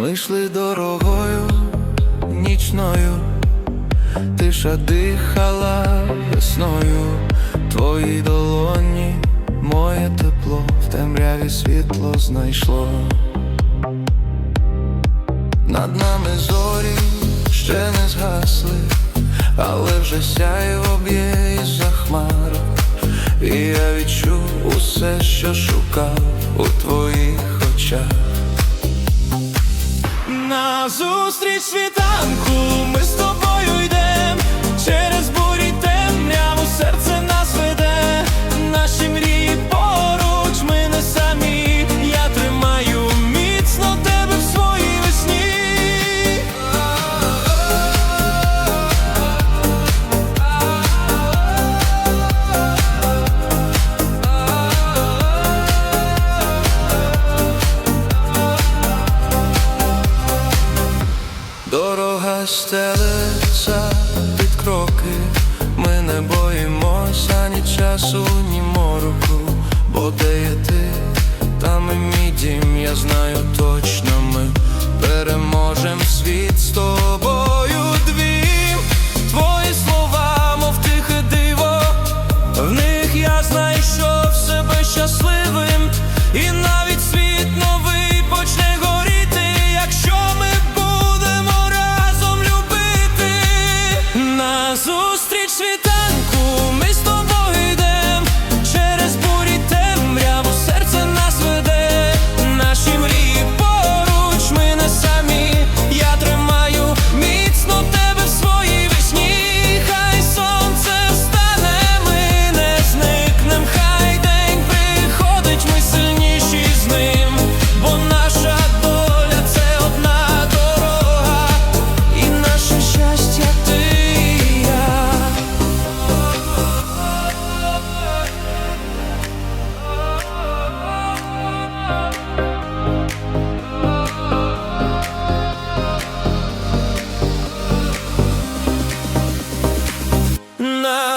Ми йшли дорогою нічною, тиша дихала весною, твої долоні, моє тепло, в темряві світло знайшло. Над нами зорі ще не згасли, але вже сяйво б'є із-за хмарок І я відчув усе, що шукав у твоїх очах. На зустріч світанку Дорога стелиться під кроки, ми не боїмося ні часу, ні мороку, бо де є ти, там і мій дім, я знаю точно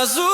azul.